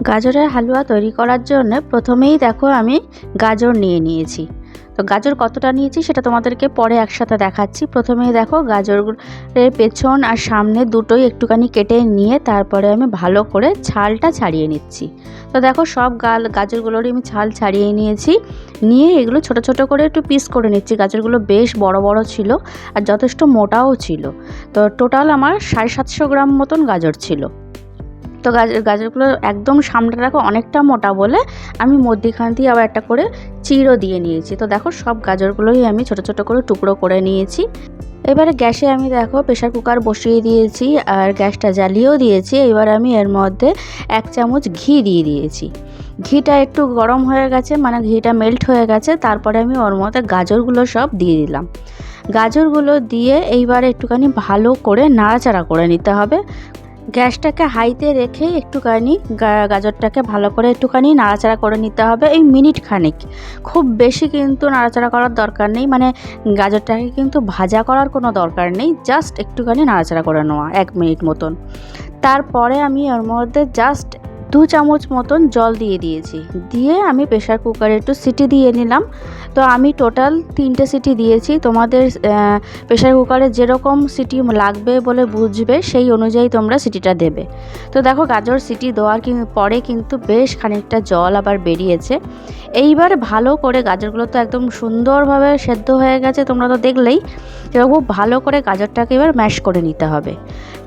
গাজরের হালুয়া তৈরি করার জন্য প্রথমেই দেখো আমি গাজর নিয়ে নিয়েছি। তো গাজর কতটা নিয়েছি সেটা তোমাদেরকে পরে একসাথে দেখাচ্ছি। প্রথমেই দেখো গাজরের পেছন আর সামনে দুটোই একটুখানি কেটে নিয়ে তারপরে আমি ভালো করে ছালটা ছাড়িয়ে নিচ্ছি। তো দেখো সব গাল গাজরগুলোরই আমি ছাল ছাড়িয়ে নিয়েছি। নিয়ে এগুলো ছোট ছোট করে একটু পিস করে নিচ্ছি। গাজরগুলো বেশ বড় বড় ছিল আর যথেষ্ট মোটাও ছিল। তো টোটাল আমার সাড়ে সাতশো গ্রাম মতন গাজর ছিল। তো গাজর গাজরগুলো একদম সামনে রাখো, অনেকটা মোটা বলে আমি মধ্যিখান দিয়ে আবার একটা করে চিরও দিয়ে নিয়েছি। তো দেখো সব গাজরগুলোই আমি ছোট ছোট করে টুকরো করে নিয়েছি। এবারে গ্যাসে আমি দেখো প্রেশার কুকার বসিয়ে দিয়েছি আর গ্যাসটা জ্বালিয়েও দিয়েছি। এবার আমি এর মধ্যে এক চামচ ঘি দিয়ে দিয়েছি। ঘিটা একটু গরম হয়ে গেছে মানে ঘিটা মেল্ট হয়ে গেছে, তারপরে আমি ওর মধ্যে গাজরগুলো সব দিয়ে দিলাম। গাজরগুলো দিয়ে এইবার একটুখানি ভালো করে নাড়াচাড়া করে নিতে হবে। গ্যাসটাকে হাইতে রেখে একটুখানি গাজরটাকে ভালো করে একটুখানি নাড়াচাড়া করে নিতে হবে এই মিনিট খানিক খুব বেশি কিন্তু নাড়াচাড়া করার দরকার নেই মানে গাজরটাকে কিন্তু ভাজা করার কোনো দরকার নেই জাস্ট একটুখানি নাড়াচাড়া করে নেওয়া, এক মিনিট মতন। তারপরে আমি ওর মধ্যে জাস্ট দু চামচ মতন জল দিয়ে দিয়েছি। দিয়ে আমি প্রেশার কুকারে একটু সিটি দিয়ে নিলাম। তো আমি টোটাল তিনটে সিটি দিয়েছি। তোমাদের প্রেশার কুকারে যেরকম সিটি লাগবে বলে বুঝবে, সেই অনুযায়ী তোমরা সিটিটা দেবে। তো দেখো গাজর সিটি দেওয়ার পরে কিন্তু বেশ খানিকটা জল আবার বেরিয়েছে। এইবার ভালো করে গাজরগুলো তো একদম সুন্দরভাবে সেদ্ধ হয়ে গেছে, তোমরা তো দেখলেই। এবার খুব ভালো করে গাজরটাকে এবার ম্যাশ করে নিতে হবে।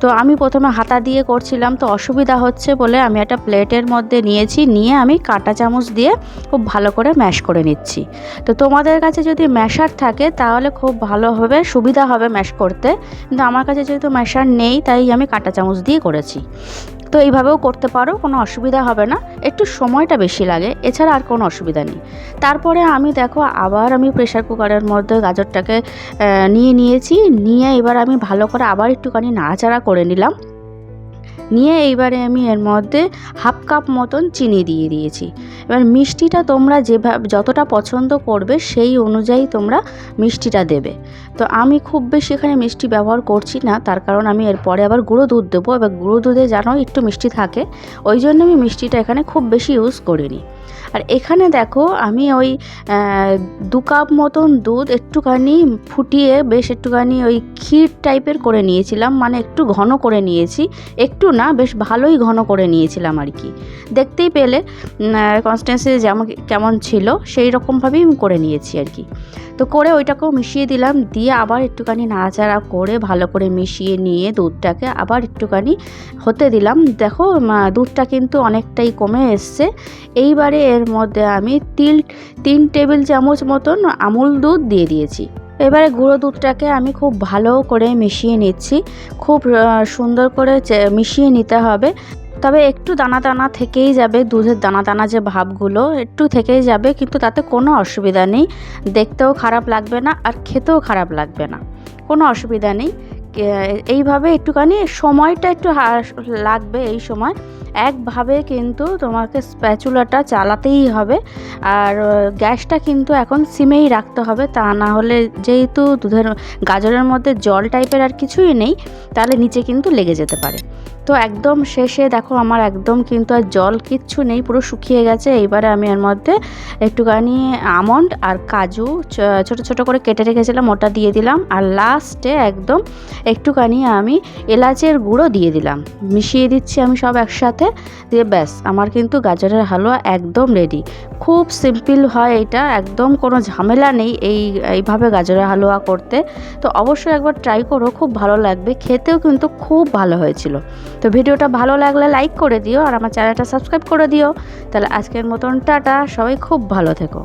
তো আমি প্রথমে হাতা দিয়ে করছিলাম, তো অসুবিধা হচ্ছে বলে আমি একটা প্লেটের মধ্যে নিয়েছি, নিয়ে আমি কাঁটা চামচ দিয়ে খুব ভালো করে ম্যাশ করে নিচ্ছি। তো তোমাদের কাছে যদি ম্যাশার থাকে, তাহলে খুব ভালো হবে, সুবিধা হবে ম্যাশ করতে। কিন্তু আমার কাছে যেহেতু ম্যাশার নেই, তাই আমি কাঁটা চামচ দিয়ে করেছি। তো এইভাবেও করতে পারো, কোনো অসুবিধা হবে না। একটু সময়টা বেশি লাগে, এছাড়া আর কোনো অসুবিধা নেই। তারপরে আমি দেখো, আবার আমি প্রেশার কুকারের মধ্যে গাজরটাকে নিয়ে নিয়েছি। নিয়ে এবার আমি ভালো করে আবার একটুখানি নাড়াচাড়া করে নিলাম। নিয়ে এইবারে আমি এর মধ্যে হাফ কাপ মতন চিনি দিয়ে দিয়েছি। এবার মিষ্টিটা তোমরা যেভাবে, যতটা পছন্দ করবে সেই অনুযায়ী তোমরা মিষ্টিটা দেবে। তো আমি খুব বেশি এখানে মিষ্টি ব্যবহার করছি না, তার কারণ আমি এরপরে আবার গুঁড়ো দুধ দেবো। এবার গুঁড়ো দুধে যেন একটু মিষ্টি থাকে, ওই জন্য আমি মিষ্টিটা এখানে খুব বেশি ইউজ করিনি। আর এখানে দেখো আমি ওই দু কাপ মতন দুধ একটুখানি ফুটিয়ে বেশ একটুখানি ওই ক্ষীর টাইপের করে নিয়েছিলাম মানে একটু ঘন করে নিয়েছি। একটু না, বেশ ভালোই ঘন করে নিয়েছিলাম আর কি। দেখতেই পেলে কনস্টেন্সি যেমন কেমন ছিল, সেই রকমভাবেই আমি করে নিয়েছি আর কি। তো করে ওইটাকেও মিশিয়ে দিলাম, দিয়ে আবার একটুখানি নাড়াচাড়া করে ভালো করে মিশিয়ে নিয়ে দুধটাকে আবার একটুখানি হতে দিলাম। দেখো দুধটা কিন্তু অনেকটাই কমে এসছে। এইবারে এর মধ্যে আমি তিল, তিন টেবিল চামচ মতন আমুল দুধ দিয়ে দিয়েছি। এবারে গুঁড়ো দুধটাকে আমি খুব ভালো করে মিশিয়ে নিচ্ছি। খুব সুন্দর করে মিশিয়ে নিতে হবে। তবে একটু দানা দানা থেকেই যাবে দুধের দানা দানা যে ভাবগুলো, একটু থেকেই যাবে, কিন্তু তাতে কোনো অসুবিধা নেই। দেখতেও খারাপ লাগবে না আর খেতেও খারাপ লাগবে না। কোনো অসুবিধা নেই। এইভাবে একটুখানি সময়টা একটু লাগবে এই সময়। একভাবে কিন্তু তোমাকে স্প্যাচুলাটা চালাতেই হবে। আর গ্যাসটা কিন্তু এখন সিমেই রাখতে হবে। তা না হলে যেহেতু দুধের, গাজরের মধ্যে জল টাইপের আর কিছুই নেই, তাহলে নিচে কিন্তু লেগে যেতে পারে। তো একদম শেষে দেখো আমার একদম কিন্তু আর জল কিচ্ছু নেই, পুরো শুকিয়ে গেছে। এইবারে আমি এর মধ্যে একটুখানি আমন্ড আর কাজু ছোট ছোট করে কেটে রেখেছিলাম, ওটা দিয়ে দিলাম। আর লাস্টে একদম একটুখানি আমি এলাচের গুঁড়ো দিয়ে দিলাম। মিশিয়ে দিচ্ছি আমি সব একসাথে। দিয়ে ব্যাস, আমার কিন্তু গাজরের হালুয়া একদম রেডি খুব সিম্পল হয় এটা, একদম কোনো ঝামেলা নেই এই, এইভাবে গাজরের হালুয়া করতে। তো অবশ্যই একবার ট্রাই করো, খুব ভালো লাগবে, খেতেও কিন্তু খুব ভালো হয়েছিল। তো ভিডিওটা ভালো লাগলে লাইক করে দিও আর আমার চ্যানেলটা সাবস্ক্রাইব করে দিও। তাহলে আজকের মতন টাটা, সবাই খুব ভালো থেকো।